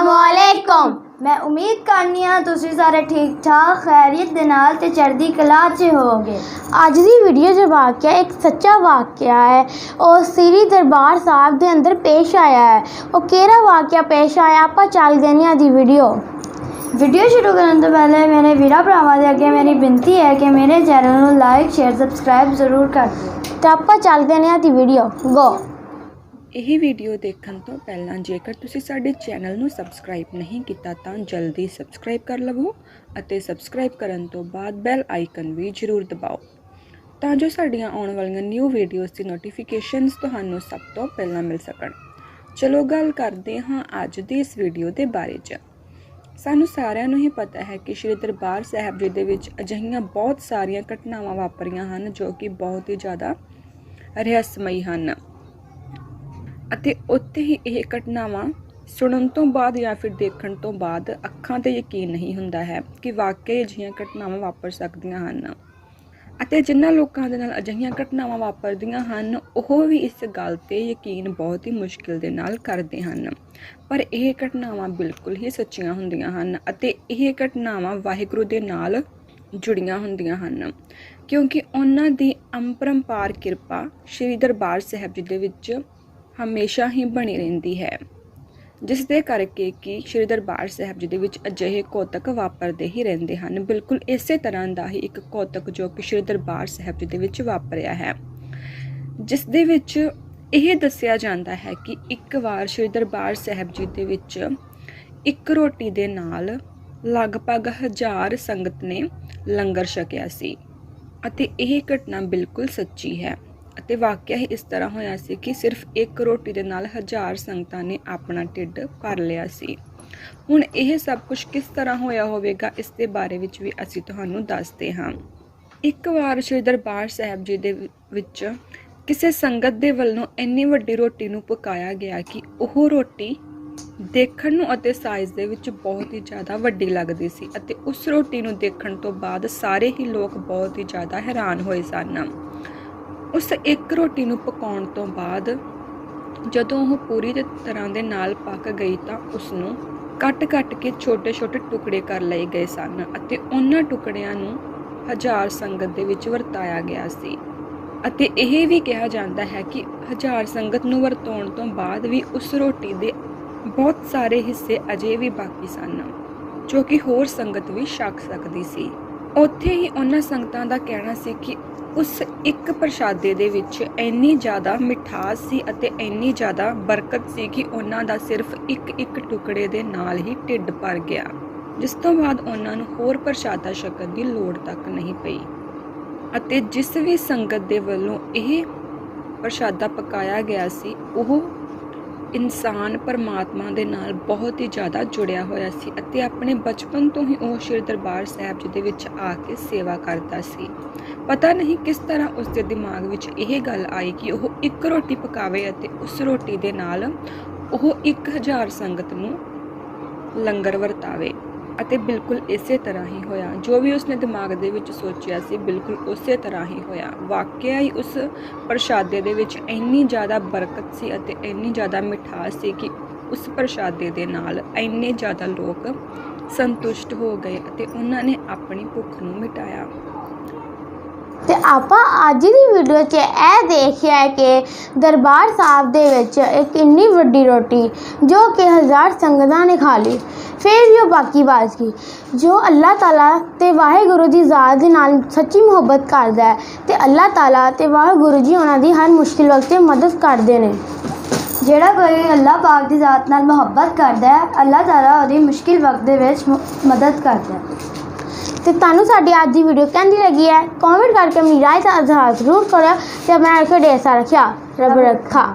ਅਸਲਾਮੁਅਲੈਕੁਮ ਮੈਂ ਉਮੀਦ ਕਰਨੀ ਹਾਂ ਤੁਸੀਂ ਸਾਰੇ ਠੀਕ ਠਾਕ, ਖੈਰੀਅਤ ਦੇ ਨਾਲ ਤੇ ਚੜ੍ਹਦੀ ਕਲਾ 'ਚ ਹੋਵੋਗੇ। ਅੱਜ ਦੀ ਵੀਡੀਓ 'ਚ ਵਾਕਿਆ ਇੱਕ ਸੱਚਾ ਵਾਕਿਆ ਹੈ। ਉਹ ਸ੍ਰੀ ਦਰਬਾਰ ਸਾਹਿਬ ਦੇ ਅੰਦਰ ਪੇਸ਼ ਆਇਆ ਹੈ। ਉਹ ਕਿਹੜਾ ਵਾਕਿਆ ਪੇਸ਼ ਆਇਆ? ਆਪਾਂ ਚੱਲ ਗਏ ਹਾਂ ਦੀ ਵੀਡੀਓ ਵੀਡੀਓ ਸ਼ੁਰੂ ਕਰਨ ਤੋਂ ਪਹਿਲੇ ਮੇਰੇ ਵੀਰਾ ਭਰਾਵਾਂ ਦੇ ਅੱਗੇ ਮੇਰੀ ਬੇਨਤੀ ਹੈ ਕਿ ਮੇਰੇ ਚੈਨਲ ਨੂੰ ਲਾਈਕ ਸ਼ੇਅਰ ਸਬਸਕ੍ਰਾਈਬ ਜ਼ਰੂਰ ਕਰ ਦਿਓ। ਤੇ ਆਪਾਂ ਚੱਲਦੇ ਨੇ ਹਾਂ ਦੀ ਵੀਡੀਓ ਗੋ ਇਹ ਵੀਡੀਓ ਦੇਖਣ ਤੋਂ ਪਹਿਲਾਂ ਜੇਕਰ ਤੁਸੀਂ ਸਾਡੇ ਚੈਨਲ ਨੂੰ ਸਬਸਕ੍ਰਾਈਬ ਨਹੀਂ ਕੀਤਾ ਤਾਂ ਜਲਦੀ ਸਬਸਕ੍ਰਾਈਬ ਕਰ ਲਵੋ ਅਤੇ ਸਬਸਕ੍ਰਾਈਬ ਕਰਨ ਤੋਂ ਬਾਅਦ ਬੈਲ ਆਈਕਨ ਵੀ ਜ਼ਰੂਰ ਦਬਾਓ। ਤਾਂ ਜੋ ਸਾਡੀਆਂ ਆਉਣ ਵਾਲੀਆਂ ਨਿਊ ਵੀਡੀਓਜ਼ ਦੀ ਨੋਟੀਫਿਕੇਸ਼ਨਸ ਤੁਹਾਨੂੰ ਸਭ ਤੋਂ ਪਹਿਲਾਂ ਮਿਲ ਸਕਣ। ਚਲੋ ਗੱਲ ਕਰਦੇ ਹਾਂ ਅੱਜ ਦੀ ਇਸ ਵੀਡੀਓ ਦੇ ਬਾਰੇ 'ਚ। ਸਾਨੂੰ ਸਾਰਿਆਂ ਨੂੰ ਹੀ ਪਤਾ ਹੈ ਕਿ ਸ਼੍ਰੀ ਦਰਬਾਰ ਸਾਹਿਬ ਜੀ ਦੇ ਵਿੱਚ ਅਜਿਹੀਆਂ ਬਹੁਤ ਸਾਰੀਆਂ ਘਟਨਾਵਾਂ ਵਾਪਰੀਆਂ ਹਨ ਜੋ ਕਿ ਬਹੁਤ ਹੀ ਜ਼ਿਆਦਾ ਰਹੱਸਮਈ ਹਨ। ਅਤੇ ਉੱਥੇ ਹੀ ਇਹ ਘਟਨਾਵਾਂ ਸੁਣਨ ਤੋਂ ਬਾਅਦ ਜਾਂ ਫਿਰ ਦੇਖਣ ਤੋਂ ਬਾਅਦ ਅੱਖਾਂ ਤੇ ਯਕੀਨ ਨਹੀਂ ਹੁੰਦਾ ਹੈ ਕਿ ਵਾਕਈ ਅਜਿਹੀਆਂ ਘਟਨਾਵਾਂ ਵਾਪਰ ਸਕਦੀਆਂ ਹਨ। ਅਤੇ ਜਿਨ੍ਹਾਂ ਲੋਕਾਂ ਦੇ ਨਾਲ ਅਜਿਹੀਆਂ ਘਟਨਾਵਾਂ ਵਾਪਰਦੀਆਂ ਹਨ, ਉਹ ਵੀ ਇਸ ਗੱਲ ਤੇ ਯਕੀਨ ਬਹੁਤ ਹੀ ਮੁਸ਼ਕਿਲ ਦੇ ਨਾਲ ਕਰਦੇ ਹਨ। ਪਰ ਇਹ ਘਟਨਾਵਾਂ ਬਿਲਕੁਲ ਹੀ ਸੱਚੀਆਂ ਹੁੰਦੀਆਂ ਹਨ ਅਤੇ ਇਹ ਘਟਨਾਵਾਂ ਵਾਹਿਗੁਰੂ ਦੇ ਨਾਲ ਜੁੜੀਆਂ ਹੁੰਦੀਆਂ ਹਨ। ਕਿਉਂਕਿ ਉਹਨਾਂ ਦੀ ਅੰਪਰੰਪਾਰ ਕਿਰਪਾ ਸ੍ਰੀ ਦਰਬਾਰ ਸਾਹਿਬ ਜੀ ਦੇ ਵਿੱਚ ਹਮੇਸ਼ਾ ਹੀ ਬਣੀ ਰਹਿੰਦੀ ਹੈ। ਜਿਸ ਦੇ ਕਰਕੇ ਕਿ ਸ੍ਰੀ ਦਰਬਾਰ ਸਾਹਿਬ ਜੀ ਦੇ ਵਿੱਚ ਅਜਿਹੇ ਕੌਤਕ ਵਾਪਰਦੇ ਹੀ ਰਹਿੰਦੇ ਹਨ। ਬਿਲਕੁਲ ਇਸੇ ਤਰ੍ਹਾਂ ਦਾ ਹੀ ਇੱਕ ਕੌਤਕ ਜੋ ਕਿ ਸ੍ਰੀ ਦਰਬਾਰ ਸਾਹਿਬ ਜੀ ਦੇ ਵਿੱਚ ਵਾਪਰਿਆ ਹੈ। ਜਿਸ ਦੇ ਵਿੱਚ ਇਹ ਦੱਸਿਆ ਜਾਂਦਾ ਹੈ ਕਿ ਇੱਕ ਵਾਰ ਸ੍ਰੀ ਦਰਬਾਰ ਸਾਹਿਬ ਜੀ ਦੇ ਵਿੱਚ ਇੱਕ ਰੋਟੀ ਦੇ ਨਾਲ ਲਗਭਗ ਹਜ਼ਾਰ ਸੰਗਤ ਨੇ ਲੰਗਰ ਛਕਿਆ ਸੀ ਅਤੇ ਇਹ ਘਟਨਾ ਬਿਲਕੁਲ ਸੱਚੀ ਹੈ। ਅਤੇ ਵਾਕਿਆ ਹੀ ਇਸ ਤਰ੍ਹਾਂ ਹੋਇਆ ਸੀ ਕਿ ਸਿਰਫ ਇੱਕ ਰੋਟੀ ਦੇ ਨਾਲ ਹਜ਼ਾਰ ਸੰਗਤਾਂ ਨੇ ਆਪਣਾ ਢਿੱਡ ਭਰ ਲਿਆ ਸੀ। ਹੁਣ ਇਹ ਸਭ ਕੁਝ ਕਿਸ ਤਰ੍ਹਾਂ ਹੋਇਆ ਹੋਵੇਗਾ, ਇਸ ਦੇ ਬਾਰੇ ਵਿੱਚ ਵੀ ਅਸੀਂ ਤੁਹਾਨੂੰ ਦੱਸਦੇ ਹਾਂ। ਇੱਕ ਵਾਰ ਸ੍ਰੀ ਦਰਬਾਰ ਸਾਹਿਬ ਜੀ ਦੇ ਵਿੱਚ ਕਿਸੇ ਸੰਗਤ ਦੇ ਵੱਲੋਂ ਇੰਨੀ ਵੱਡੀ ਰੋਟੀ ਨੂੰ ਪਕਾਇਆ ਗਿਆ ਕਿ ਉਹ ਰੋਟੀ ਦੇਖਣ ਨੂੰ ਅਤੇ ਸਾਈਜ਼ ਦੇ ਵਿੱਚ ਬਹੁਤ ਹੀ ਜ਼ਿਆਦਾ ਵੱਡੀ ਲੱਗਦੀ ਸੀ ਅਤੇ ਉਸ ਰੋਟੀ ਨੂੰ ਦੇਖਣ ਤੋਂ ਬਾਅਦ ਸਾਰੇ ਹੀ ਲੋਕ ਬਹੁਤ ਹੀ ਜ਼ਿਆਦਾ ਹੈਰਾਨ ਹੋਏ ਸਨ। ਉਸ ਇੱਕ ਰੋਟੀ ਨੂੰ ਪਕਾਉਣ ਤੋਂ ਬਾਅਦ ਜਦੋਂ ਉਹ ਪੂਰੀ ਤਰ੍ਹਾਂ ਦੇ ਨਾਲ ਪੱਕ ਗਈ ਤਾਂ ਉਸ ਨੂੰ ਕੱਟ-ਕੱਟ ਕੇ ਛੋਟੇ-ਛੋਟੇ ਟੁਕੜੇ ਕਰ ਲਏ ਗਏ ਸਨ ਅਤੇ ਉਹਨਾਂ ਟੁਕੜਿਆਂ ਨੂੰ ਹਜ਼ਾਰ ਸੰਗਤ ਦੇ ਵਿੱਚ ਵਰਤਾਇਆ ਗਿਆ ਸੀ। ਅਤੇ ਇਹ ਵੀ ਕਿਹਾ ਜਾਂਦਾ ਹੈ ਕਿ ਹਜ਼ਾਰ ਸੰਗਤ ਨੂੰ ਵਰਤਾਉਣ ਤੋਂ ਬਾਅਦ ਵੀ ਉਸ ਰੋਟੀ ਦੇ ਬਹੁਤ ਸਾਰੇ ਹਿੱਸੇ ਅਜੇ ਵੀ ਬਾਕੀ ਸਨ, ਜੋ ਕਿ ਹੋਰ ਸੰਗਤ ਵੀ ਛਕ ਸਕਦੀ ਸੀ। ਉੱਥੇ ਹੀ ਉਹਨਾਂ ਸੰਗਤਾਂ ਦਾ ਕਹਿਣਾ ਸੀ ਕਿ ਉਸ ਇੱਕ ਪ੍ਰਸ਼ਾਦੇ ਦੇ ਵਿੱਚ ਇੰਨੀ ਜ਼ਿਆਦਾ ਮਿਠਾਸ ਸੀ ਅਤੇ ਇੰਨੀ ਜ਼ਿਆਦਾ ਬਰਕਤ ਸੀ ਕਿ ਉਹਨਾਂ ਦਾ ਸਿਰਫ ਇੱਕ ਇੱਕ ਟੁਕੜੇ ਦੇ ਨਾਲ ਹੀ ਢਿੱਡ ਭਰ ਗਿਆ, ਜਿਸ ਤੋਂ ਬਾਅਦ ਉਹਨਾਂ ਨੂੰ ਹੋਰ ਪ੍ਰਸ਼ਾਦਾ ਛਕਣ ਦੀ ਲੋੜ ਤੱਕ ਨਹੀਂ ਪਈ। ਅਤੇ ਜਿਸ ਵੀ ਸੰਗਤ ਦੇ ਵੱਲੋਂ ਇਹ ਪ੍ਰਸ਼ਾਦਾ ਪਕਾਇਆ ਗਿਆ ਸੀ, ਉਹ ਇਨਸਾਨ ਪਰਮਾਤਮਾ ਦੇ ਨਾਲ ਬਹੁਤ ਹੀ ਜ਼ਿਆਦਾ ਜੁੜਿਆ ਹੋਇਆ ਸੀ ਅਤੇ ਆਪਣੇ ਬਚਪਨ ਤੋਂ ਹੀ ਉਹ ਸ਼੍ਰੀ ਦਰਬਾਰ ਸਾਹਿਬ ਜੀ ਦੇ ਵਿੱਚ ਆ ਕੇ ਸੇਵਾ ਕਰਦਾ ਸੀ। ਪਤਾ ਨਹੀਂ ਕਿਸ ਤਰ੍ਹਾਂ ਉਸ ਦੇ ਦਿਮਾਗ ਵਿੱਚ ਇਹ ਗੱਲ ਆਈ ਕਿ ਉਹ ਇੱਕ ਰੋਟੀ ਪਕਾਵੇ ਅਤੇ ਉਸ ਰੋਟੀ ਦੇ ਨਾਲ ਉਹ 1000 ਸੰਗਤ ਨੂੰ ਲੰਗਰ ਵਰਤਾਵੇ। ਅਤੇ ਬਿਲਕੁਲ ਇਸੇ ਤਰ੍ਹਾਂ ਹੀ ਹੋਇਆ। ਜੋ ਵੀ ਉਸਨੇ ਦਿਮਾਗ ਦੇ ਵਿੱਚ ਸੋਚਿਆ ਸੀ, ਬਿਲਕੁਲ ਉਸੇ ਤਰ੍ਹਾਂ ਹੀ ਹੋਇਆ। ਵਾਕਿਆ ਹੀ ਉਸ ਪ੍ਰਸ਼ਾਦੇ ਦੇ ਵਿੱਚ ਇੰਨੀ ਜ਼ਿਆਦਾ ਬਰਕਤ ਸੀ ਅਤੇ ਇੰਨੀ ਜ਼ਿਆਦਾ ਮਿਠਾਸ ਸੀ ਕਿ ਉਸ ਪ੍ਰਸ਼ਾਦੇ ਦੇ ਨਾਲ ਇੰਨੇ ਜ਼ਿਆਦਾ ਲੋਕ ਸੰਤੁਸ਼ਟ ਹੋ ਗਏ ਅਤੇ ਉਹਨਾਂ ਨੇ ਆਪਣੀ ਭੁੱਖ ਨੂੰ ਮਿਟਾਇਆ। ਤੇ ਆਪਾਂ ਅੱਜ ਦੀ ਵੀਡੀਓ 'ਚ ਇਹ ਦੇਖਿਆ ਕਿ ਦਰਬਾਰ ਸਾਹਿਬ ਦੇ ਵਿੱਚ ਇੱਕ ਇੰਨੀ ਵੱਡੀ ਰੋਟੀ ਜੋ ਕਿ ਹਜ਼ਾਰ ਸੰਗਤਾਂ ਨੇ ਖਾ ਲਈ। ਫਿਰ ਵੀ ਉਹ ਬਾਕੀ ਬਚ ਗਈ। ਜੋ ਅੱਲਾਹ ਤਾਲਾ ਤੇ ਵਾਹਿਗੁਰੂ ਦੀ ਜ਼ਾਤ ਦੇ ਨਾਲ ਸੱਚੀ ਮੁਹੱਬਤ ਕਰਦਾ ਹੈ ਤੇ ਅੱਲਾਹ ਤਾਲਾ ਤੇ ਵਾਹਿਗੁਰੂ ਜੀ ਉਹਨਾਂ ਦੀ ਹਰ ਮੁਸ਼ਕਿਲ ਵਕਤ 'ਤੇ ਮਦਦ ਕਰਦੇ ਨੇ। ਜਿਹੜਾ ਕੋਈ ਅੱਲਾਹ ਪਾਕ ਦੀ ਜ਼ਾਤ ਨਾਲ ਮੁਹੱਬਤ ਕਰਦਾ ਹੈ, ਅੱਲਾਹ ਤਾਲਾ ਉਹਦੀ ਮੁਸ਼ਕਿਲ ਵਕਤ ਦੇ ਵਿੱਚ ਮਦਦ ਕਰਦਾ ਹੈ। ਤੇ ਤੁਹਾਨੂੰ ਸਾਡੀ ਅੱਜ ਦੀ ਵੀਡੀਓ ਕਹਿੰਦੀ ਲੱਗੀ ਹੈ ਕਮੈਂਟ ਕਰਕੇ ਮੇਰੀ ਰਾਏ ਦਾ ਇਜ਼ਹਾਰ ਜ਼ਰੂਰ ਕਰਿਓ ਤੇ ਮੈਂ ਰੱਖਿਆ ਢੇਰ ਸਾਰਾ ਖਿਆਲ ਰੱਬ ਰੱਖਾ।